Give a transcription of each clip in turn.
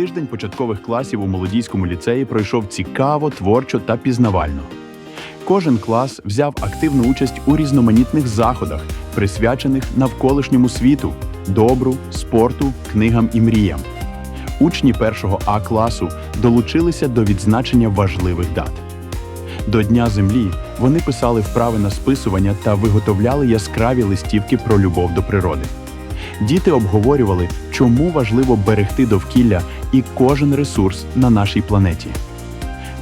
Тиждень початкових класів у молодійському ліцеї пройшов цікаво, творчо та пізнавально. Кожен клас взяв активну участь у різноманітних заходах, присвячених навколишньому світу, добру, спорту, книгам і мріям. Учні першого А класу долучилися до відзначення важливих дат. До Дня Землі вони писали вправи на списування та виготовляли яскраві листівки про любов до природи. Діти обговорювали, чому важливо берегти довкілля і кожен ресурс на нашій планеті.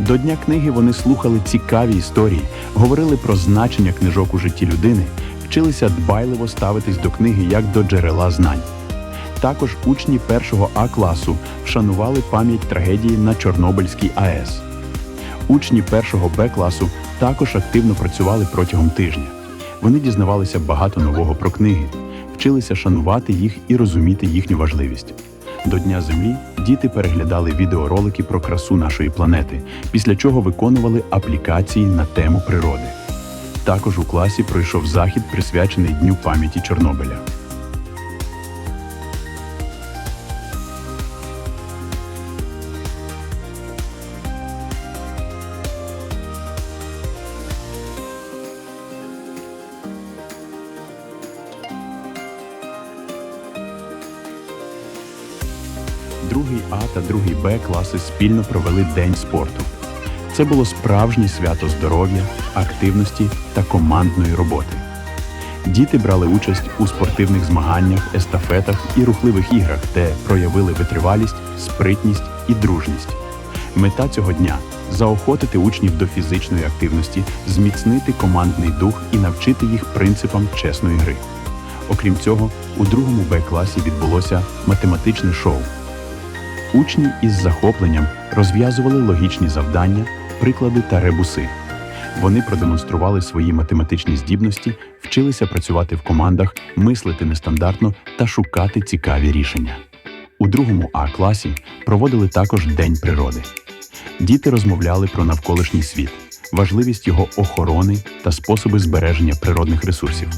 До Дня книги вони слухали цікаві історії, говорили про значення книжок у житті людини, вчилися дбайливо ставитись до книги як до джерела знань. Також учні першого А класу вшанували пам'ять трагедії на Чорнобильській АЕС. Учні першого Б класу також активно працювали протягом тижня. Вони дізнавалися багато нового про книги, вчилися шанувати їх і розуміти їхню важливість. До Дня Землі діти переглядали відеоролики про красу нашої планети, після чого виконували аплікації на тему природи. Також у класі пройшов захід, присвячений Дню пам'яті Чорнобиля. Другий А та другий Б класи спільно провели День спорту. Це було справжнє свято здоров'я, активності та командної роботи. Діти брали участь у спортивних змаганнях, естафетах і рухливих іграх, де проявили витривалість, спритність і дружність. Мета цього дня заохотити учнів до фізичної активності, зміцнити командний дух і навчити їх принципам чесної гри. Окрім цього, у другому Б класі відбулося математичне шоу. Учні із захопленням розв'язували логічні завдання, приклади та ребуси. Вони продемонстрували свої математичні здібності, вчилися працювати в командах, мислити нестандартно та шукати цікаві рішення. У другому А класі проводили також День природи. Діти розмовляли про навколишній світ, важливість його охорони та способи збереження природних ресурсів.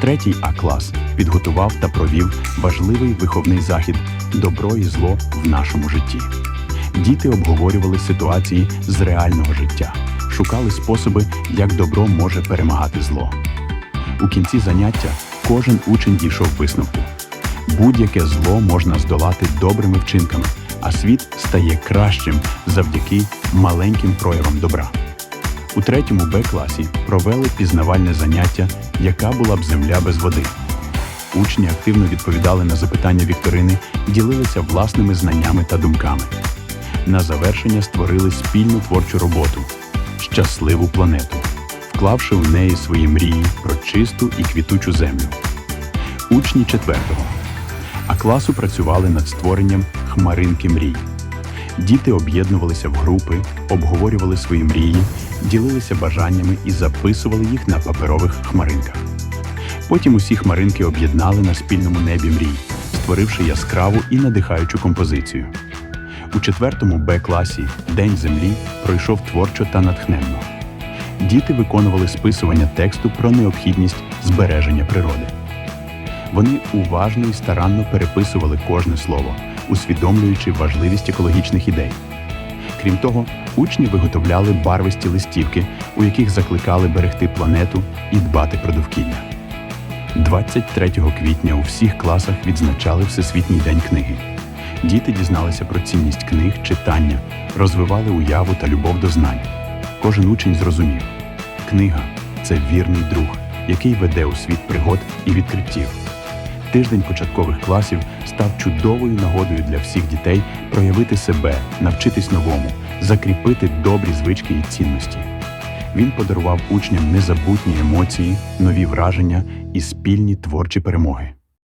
Третій А клас підготував та провів важливий виховний захід Добро і зло в нашому житті. Діти обговорювали ситуації з реального життя, шукали способи, як добро може перемагати зло. У кінці заняття кожен учень дійшов висновку. Будь-яке зло можна здолати добрими вчинками, а світ стає кращим завдяки маленьким проявам добра. У третьому Б класі провели пізнавальне заняття, яка була б земля без води. Учні активно відповідали на запитання вікторини, ділилися власними знаннями та думками. На завершення створили спільну творчу роботу щасливу планету, вклавши у неї свої мрії про чисту і квітучу землю. Учні четвертого а класу працювали над створенням хмаринки мрій. Діти об'єднувалися в групи, обговорювали свої мрії, ділилися бажаннями і записували їх на паперових хмаринках. Потім усі хмаринки об'єднали на спільному небі мрій, створивши яскраву і надихаючу композицію. У четвертому Б класі День землі пройшов творчо та натхненно. Діти виконували списування тексту про необхідність збереження природи. Вони уважно і старанно переписували кожне слово, усвідомлюючи важливість екологічних ідей. Крім того, учні виготовляли барвисті листівки, у яких закликали берегти планету і дбати про довкілля. 23 квітня у всіх класах відзначали Всесвітній день книги. Діти дізналися про цінність книг, читання, розвивали уяву та любов до знань. Кожен учень зрозумів, книга це вірний друг, який веде у світ пригод і відкриттів. Тиждень початкових класів став чудовою нагодою для всіх дітей проявити себе, навчитись новому, закріпити добрі звички і цінності. Він подарував учням незабутні емоції, нові враження і спільні творчі перемоги.